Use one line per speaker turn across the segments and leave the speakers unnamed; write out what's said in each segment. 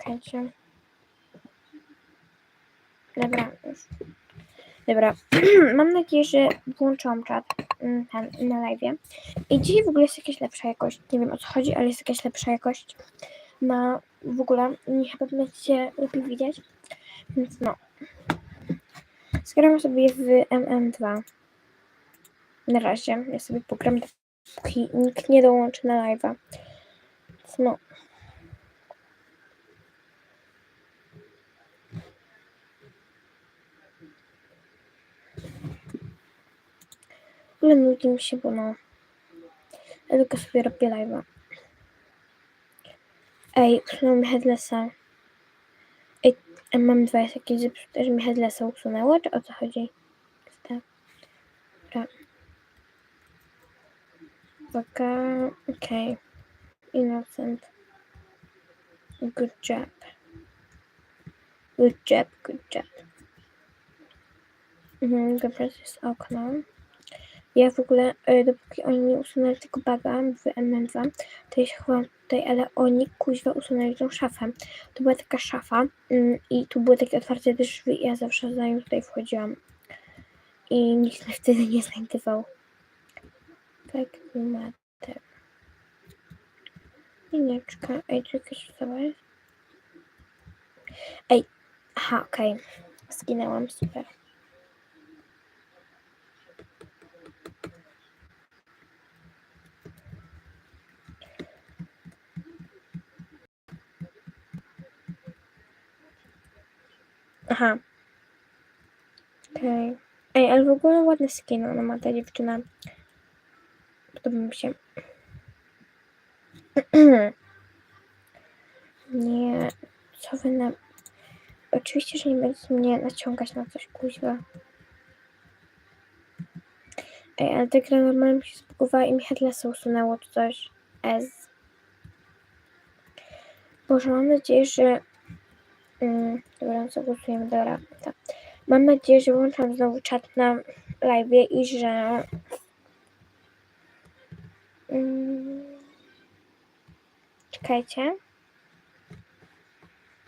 Czekajcie. Dobra, już. Dobra, mam nadzieję, że włączyłam czat mm, ten, na live. I dzisiaj w ogóle jest jakaś lepsza jakość. Nie wiem o co chodzi, ale jest jakaś lepsza jakość. Na w ogóle nie chyba będziecie lepiej widzieć. Więc no. Zgram sobie w MM2. Na razie. Ja sobie pogram, póki nikt nie dołączy na live'a. Więc no. W ogóle nudzi mi się, bo no. Ja tylko sobie robię live'a. Ej, usunąłem headlessa. Ej, mam dwa jest jakieś że mi headlessa usunęło, czy o co chodzi? Tak. Dobra. Uwaga, okej. Innocent. Good job. Good job, good job. Mhm, dobra, to jest okno. Ja w ogóle, e, dopóki oni nie usunęli tego baga w MM2, to ja się chowam tutaj, ale oni kuźwa usunęli tą szafę. To była taka szafa mm, i tu były takie otwarte drzwi i ja zawsze za nią tutaj wchodziłam. I nikt mnie wtedy nie znajdował. Tak, mater. Mineczka. Ej, czy jest? Ej, aha, okej. Zginęłam, super. Aha. Okej. Ej, ale w ogóle ładny skin ona ma ta dziewczyna. Podoba mi się. nie. Co wy na... Oczywiście, że nie będziecie mnie naciągać na coś kuźwa. Ej, ale ta gra normalnie mi się zbugowała i mi headlessa usunęło czy coś. Ez. Boże, mam nadzieję, że... Mm, dobra, zagłosujemy, dobra. Tak. Mam nadzieję, że włączam znowu czat na live i że... Mm, czekajcie.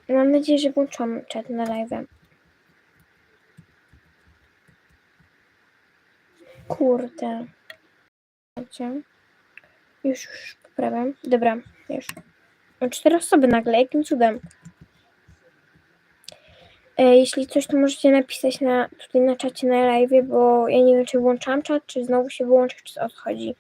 Mam nadzieję, że włączam czat na live. Kurde. Już, już poprawiam. Dobra, już. Mam cztery osoby nagle, jakim cudem. E, jeśli coś, to możecie napisać na, tutaj na czacie na live, bo ja nie wiem, czy włączam czat, czy znowu się wyłączy, czy o co chodzi.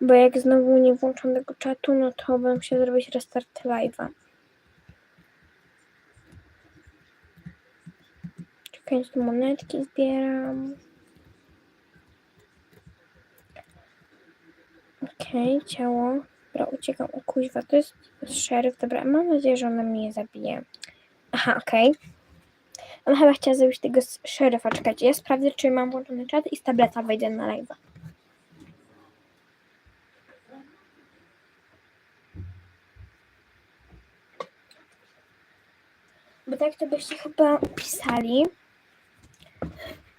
Bo jak znowu nie włączam tego czatu, no to bym się zrobić restart live'a. Czekając, tu monetki zbieram. Okej, ciało. Dobra, uciekam. O kuźwa, to jest szeryf. Dobra, mam nadzieję, że ona mnie nie zabije. Aha, okej. Ona chyba chciała zabić tego szeryfa. Czekajcie, ja sprawdzę, czy mam włączony czat i z tableta wejdę na live'a. Bo tak to byście chyba pisali.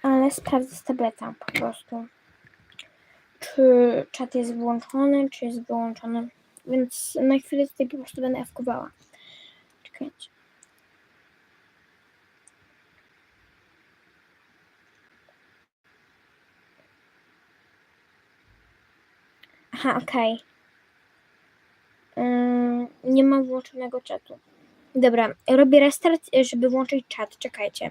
Ale sprawdzę z tableta po prostu. Czy czat jest włączony, czy jest wyłączony. Więc na chwilę tutaj po prostu będę ewkowała. Czekajcie. Aha, okej. Ym, nie mam włączonego czatu. Dobra, robię restart, żeby włączyć czat. Czekajcie.